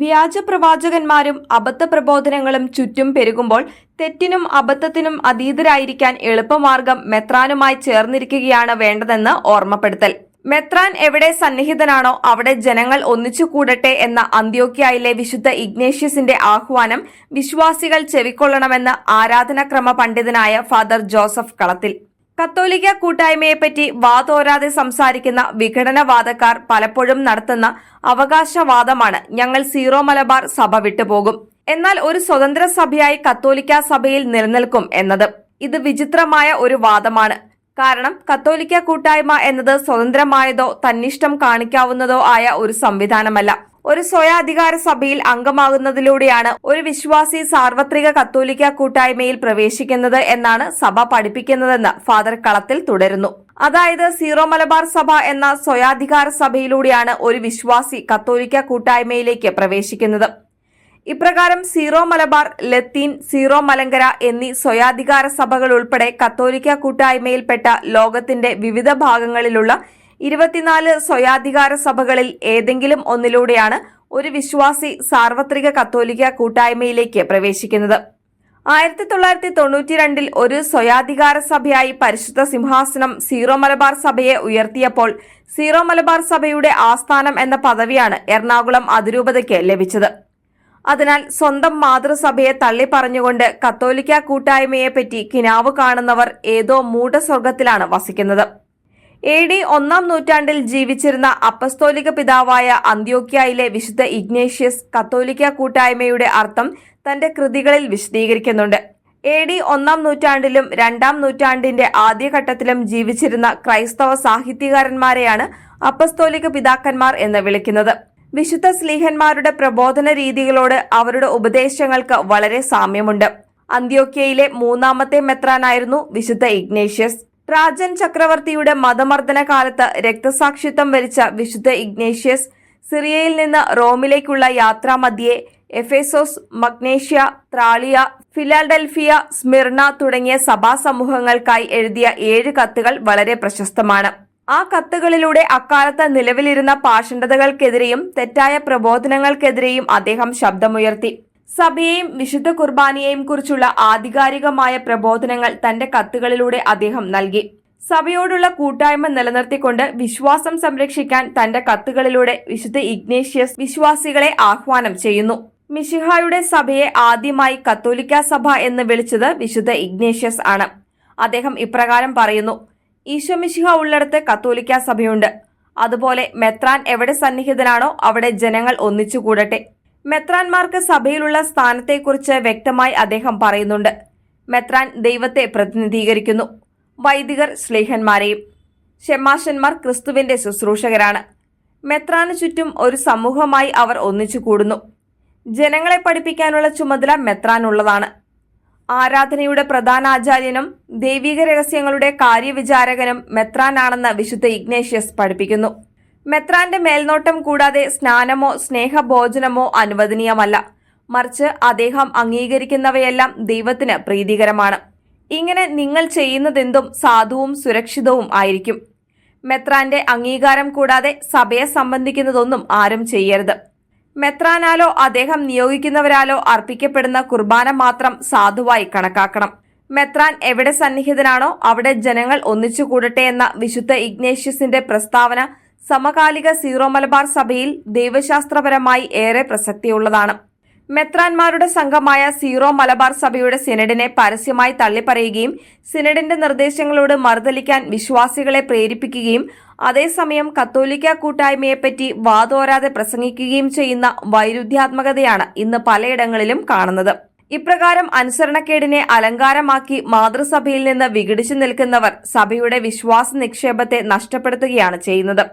വ്യാജ പ്രവാചകന്മാരും അബദ്ധ പ്രബോധനങ്ങളും ചുറ്റും പെരുകുമ്പോൾ തെറ്റിനും അബദ്ധത്തിനും അതീതരായിരിക്കാൻ എളുപ്പമാർഗം മെത്രാനുമായി ചേർന്നിരിക്കുകയാണ് വേണ്ടതെന്ന് ഓർമ്മപ്പെടുത്തൽ. മെത്രാൻ എവിടെ സന്നിഹിതനാണോ അവിടെ ജനങ്ങൾ ഒന്നിച്ചു കൂടട്ടെ എന്ന അന്ത്യോക്യായിലെ വിശുദ്ധ ഇഗ്നേഷ്യസിന്റെ ആഹ്വാനം വിശ്വാസികൾ ചെവിക്കൊള്ളണമെന്ന് ആരാധനാക്രമ പണ്ഡിതനായ ഫാദർ ജോസഫ് കളത്തിൽ. കത്തോലിക്ക കൂട്ടായ്മയെപ്പറ്റി വാതോരാതെ സംസാരിക്കുന്ന വിഘടനവാദക്കാർ പലപ്പോഴും നടത്തുന്ന അവകാശവാദമാണ് ഞങ്ങൾ സീറോ മലബാർ സഭ വിട്ടുപോകും എന്നാൽ ഒരു സ്വതന്ത്ര സഭയായി കത്തോലിക്ക സഭയിൽ നിലനിൽക്കും എന്നത് ഇത് വിചിത്രമായ ഒരു വാദമാണ്. കാരണം കത്തോലിക്ക കൂട്ടായ്മ എന്നത് സ്വതന്ത്രമായതോ തന്നിഷ്ടം കാണിക്കാവുന്നതോ ആയ ഒരു സംവിധാനമല്ല. ഒരു സ്വയാധികാര സഭയിൽ അംഗമാകുന്നതിലൂടെയാണ് ഒരു വിശ്വാസി സാർവത്രിക കത്തോലിക്ക കൂട്ടായ്മയിൽ പ്രവേശിക്കുന്നത് എന്നാണ് സഭ പഠിപ്പിക്കുന്നതെന്ന് ഫാദർ കളത്തിൽ തുടരുന്നു. അതായത് സീറോ മലബാർ സഭ എന്ന സ്വയാധികാര സഭയിലൂടെയാണ് ഒരു വിശ്വാസി കത്തോലിക്ക കൂട്ടായ്മയിലേക്ക് പ്രവേശിക്കുന്നത്. ഇപ്രകാരം സീറോ മലബാർ ലത്തീൻ സീറോ മലങ്കര എന്നീ സ്വയാധികാര സഭകൾ ഉൾപ്പെടെ കത്തോലിക്ക കൂട്ടായ്മയിൽപ്പെട്ട ലോകത്തിന്റെ വിവിധ ഭാഗങ്ങളിലുള്ള ഇരുപത്തിനാല് സ്വയാധികാര സഭകളിൽ ഏതെങ്കിലും ഒന്നിലൂടെയാണ് ഒരു വിശ്വാസി സാർവത്രിക കത്തോലിക്ക കൂട്ടായ്മയിലേക്ക് പ്രവേശിക്കുന്നത്. ആയിരത്തി തൊള്ളായിരത്തി തൊണ്ണൂറ്റിരണ്ടിൽ ഒരു സ്വയാധികാര സഭയായി പരിശുദ്ധ സിംഹാസനം സീറോ മലബാർ സഭയെ ഉയർത്തിയപ്പോൾ സീറോ മലബാർ സഭയുടെ ആസ്ഥാനം എന്ന പദവിയാണ് എറണാകുളം അതിരൂപതയ്ക്ക് ലഭിച്ചത്. അതിനാൽ സ്വന്തം മാതൃസഭയെ തള്ളിപ്പറഞ്ഞുകൊണ്ട് കത്തോലിക്ക കൂട്ടായ്മയെപ്പറ്റി കിനാവ് കാണുന്നവർ ഏതോ മൂഢസ്വർഗത്തിലാണ് വസിക്കുന്നത്. എ ഡി ഒന്നാം നൂറ്റാണ്ടിൽ ജീവിച്ചിരുന്ന അപ്പസ്തോലിക പിതാവായ അന്ത്യോക്യയിലെ വിശുദ്ധ ഇഗ്നേഷ്യസ് കത്തോലിക്ക കൂട്ടായ്മയുടെ അർത്ഥം തന്റെ കൃതികളിൽ വിശദീകരിക്കുന്നുണ്ട്. എ ഡി ഒന്നാം നൂറ്റാണ്ടിലും രണ്ടാം നൂറ്റാണ്ടിന്റെ ആദ്യഘട്ടത്തിലും ജീവിച്ചിരുന്ന ക്രൈസ്തവ സാഹിത്യകാരന്മാരെയാണ് അപ്പസ്തോലിക പിതാക്കന്മാർ എന്ന് വിളിക്കുന്നത്. വിശുദ്ധ സ്ലീഹന്മാരുടെ പ്രബോധന രീതികളോട് അവരുടെ ഉപദേശങ്ങൾക്ക് വളരെ സാമ്യമുണ്ട്. അന്ത്യോക്യയിലെ മൂന്നാമത്തെ മെത്രാനായിരുന്നു വിശുദ്ധ ഇഗ്നേഷ്യസ്. ട്രാജൻ ചക്രവർത്തിയുടെ മതമർദ്ദന കാലത്ത് രക്തസാക്ഷിത്വം വരിച്ച വിശുദ്ധ ഇഗ്നേഷ്യസ് സിറിയയിൽ നിന്ന് റോമിലേക്കുള്ള യാത്രാമധ്യേ Ephesus Magnesia Tralles Philadelphia Smyrna തുടങ്ങിയ സഭാ സമൂഹങ്ങൾക്കായി എഴുതിയ ഏഴ് കത്തുകൾ വളരെ പ്രശസ്തമാണ്. ആ കത്തുകളിലൂടെ അക്കാലത്ത് നിലവിലിരുന്ന പാഷണ്ഡതകൾക്കെതിരെയും തെറ്റായ പ്രബോധനങ്ങൾക്കെതിരെയും അദ്ദേഹം ശബ്ദമുയർത്തി. സഭയെയും വിശുദ്ധ കുർബാനയെയും കുറിച്ചുള്ള ആധികാരികമായ പ്രബോധനങ്ങൾ തന്റെ കത്തുകളിലൂടെ അദ്ദേഹം നൽകി. സഭയോടുള്ള കൂട്ടായ്മ നിലനിർത്തിക്കൊണ്ട് വിശ്വാസം സംരക്ഷിക്കാൻ തന്റെ കത്തുകളിലൂടെ വിശുദ്ധ ഇഗ്നേഷ്യസ് വിശ്വാസികളെ ആഹ്വാനം ചെയ്യുന്നു. മിഷിഹായുടെ സഭയെ ആദ്യമായി കത്തോലിക്ക സഭ എന്ന് വിളിച്ചത് വിശുദ്ധ ഇഗ്നേഷ്യസ് ആണ്. അദ്ദേഹം ഇപ്രകാരം പറയുന്നു ഈശോ മിഷിഹ ഉള്ളിടത്ത് കത്തോലിക്ക സഭയുണ്ട്. അതുപോലെ മെത്രാൻ എവിടെ സന്നിഹിതനാണോ അവിടെ ജനങ്ങൾ ഒന്നിച്ചുകൂടട്ടെ. മെത്രാൻമാർക്ക് സഭയിലുള്ള സ്ഥാനത്തെക്കുറിച്ച് വ്യക്തമായി അദ്ദേഹം പറയുന്നുണ്ട്. മെത്രാൻ ദൈവത്തെ പ്രതിനിധീകരിക്കുന്നു. വൈദികർ സ്ലേഹന്മാരെയും ഷെമാശന്മാർ ക്രിസ്തുവിന്റെ ശുശ്രൂഷകരാണ്. മെത്രാന് ചുറ്റും ഒരു സമൂഹമായി അവർ ഒന്നിച്ചു കൂടുന്നു. ജനങ്ങളെ പഠിപ്പിക്കാനുള്ള ചുമതല മെത്രാനുള്ളതാണ്. ആരാധനയുടെ പ്രധാന ആചാര്യനും ദൈവിക രഹസ്യങ്ങളുടെ കാര്യവിചാരകനും മെത്രാനാണെന്ന് വിശുദ്ധ ഇഗ്നേഷ്യസ് പഠിപ്പിക്കുന്നു. മെത്രാന്റെ മേൽനോട്ടം കൂടാതെ സ്നാനമോ സ്നേഹഭോജനമോ അനുവദനീയമല്ല. മറിച്ച് അദ്ദേഹം അംഗീകരിക്കുന്നവയെല്ലാം ദൈവത്തിന് പ്രീതികരമാണ്. ഇങ്ങനെ നിങ്ങൾ ചെയ്യുന്നതെന്തും സാധുവും സുരക്ഷിതവും ആയിരിക്കും. മെത്രാന്റെ അംഗീകാരം കൂടാതെ സഭയെ സംബന്ധിക്കുന്നതൊന്നും ആരും ചെയ്യരുത്. മെത്രാനാലോ അദ്ദേഹം നിയോഗിക്കുന്നവരാലോ അർപ്പിക്കപ്പെടുന്ന കുർബാന മാത്രം സാധുവായി കണക്കാക്കണം. മെത്രാൻ എവിടെ സന്നിഹിതനാണോ അവിടെ ജനങ്ങൾ ഒന്നിച്ചു കൂടട്ടെ എന്ന വിശുദ്ധ ഇഗ്നേഷ്യസിന്റെ പ്രസ്താവന സമകാലിക സീറോ മലബാർ സഭയിൽ ദൈവശാസ്ത്രപരമായി ഏറെ പ്രസക്തിയുള്ളതാണ്. മെത്രാൻമാരുടെ സംഘമായ സീറോ മലബാർ സഭയുടെ സിനഡിനെ പരസ്യമായി തള്ളിപ്പറയുകയും സിനഡിന്റെ നിർദ്ദേശങ്ങളോട് മറുതലിക്കാൻ വിശ്വാസികളെ പ്രേരിപ്പിക്കുകയും അതേസമയം കത്തോലിക്ക കൂട്ടായ്മയെപ്പറ്റി വാതോരാതെ പ്രസംഗിക്കുകയും ചെയ്യുന്ന വൈരുദ്ധ്യാത്മകതയാണ് ഇന്ന് പലയിടങ്ങളിലും കാണുന്നത്. ഇപ്രകാരം അനുസരണക്കേടിനെ അലങ്കാരമാക്കി മാതൃസഭയിൽ നിന്ന് വിഘടിച്ചു നിൽക്കുന്നവർ സഭയുടെ വിശ്വാസ നിക്ഷേപത്തെ നഷ്ടപ്പെടുത്തുകയാണ് ചെയ്യുന്നത്.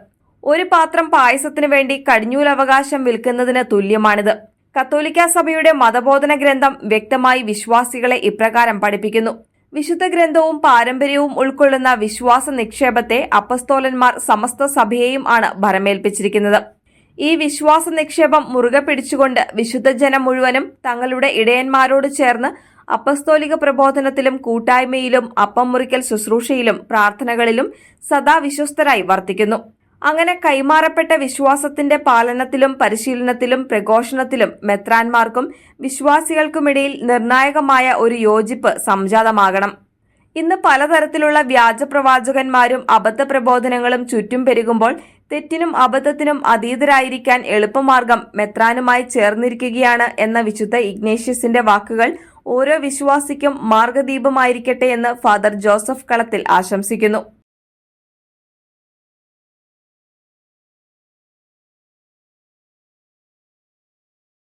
ഒരു പാത്രം പായസത്തിനു വേണ്ടി കടിഞ്ഞൂലവകാശം വിൽക്കുന്നതിന് തുല്യമാണിത്. കത്തോലിക്ക സഭയുടെ മതബോധന ഗ്രന്ഥം വ്യക്തമായി വിശ്വാസികളെ ഇപ്രകാരം പഠിപ്പിക്കുന്നു. വിശുദ്ധ ഗ്രന്ഥവും പാരമ്പര്യവും ഉൾക്കൊള്ളുന്ന വിശ്വാസ നിക്ഷേപത്തെ അപ്പസ്തോലന്മാർ സമസ്ത സഭയെയും ആണ് ഭരമേൽപ്പിച്ചിരിക്കുന്നത്. ഈ വിശ്വാസ നിക്ഷേപം മുറുകെ പിടിച്ചുകൊണ്ട് വിശുദ്ധ ജനം മുഴുവനും തങ്ങളുടെ ഇടയന്മാരോട് ചേർന്ന് അപ്പസ്തോലിക പ്രബോധനത്തിലും കൂട്ടായ്മയിലും അപ്പം മുറിക്കൽ ശുശ്രൂഷയിലും പ്രാർത്ഥനകളിലും സദാ വിശ്വസ്തരായി വർത്തിക്കുന്നു. അങ്ങനെ കൈമാറപ്പെട്ട വിശ്വാസത്തിന്റെ പാലനത്തിലും പരിശീലനത്തിലും പ്രഘോഷണത്തിലും മെത്രാന്മാർക്കും വിശ്വാസികൾക്കുമിടയിൽ നിർണായകമായ ഒരു യോജിപ്പ് സംജാതമാകണം. ഇന്ന് പലതരത്തിലുള്ള വ്യാജപ്രവാചകന്മാരും അബദ്ധ പ്രബോധനങ്ങളും ചുറ്റും പെരുകുമ്പോൾ തെറ്റിനും അബദ്ധത്തിനും അതീതരായിരിക്കാൻ എളുപ്പമാർഗം മെത്രാനുമായി ചേർന്നിരിക്കുകയാണ് എന്ന വിശുദ്ധ ഇഗ്നേഷ്യസിന്റെ വാക്കുകൾ ഓരോ വിശ്വാസിക്കും മാർഗദീപമായിരിക്കട്ടെ എന്ന് ഫാദർ ജോസഫ് കളത്തിൽ ആശംസിക്കുന്നു.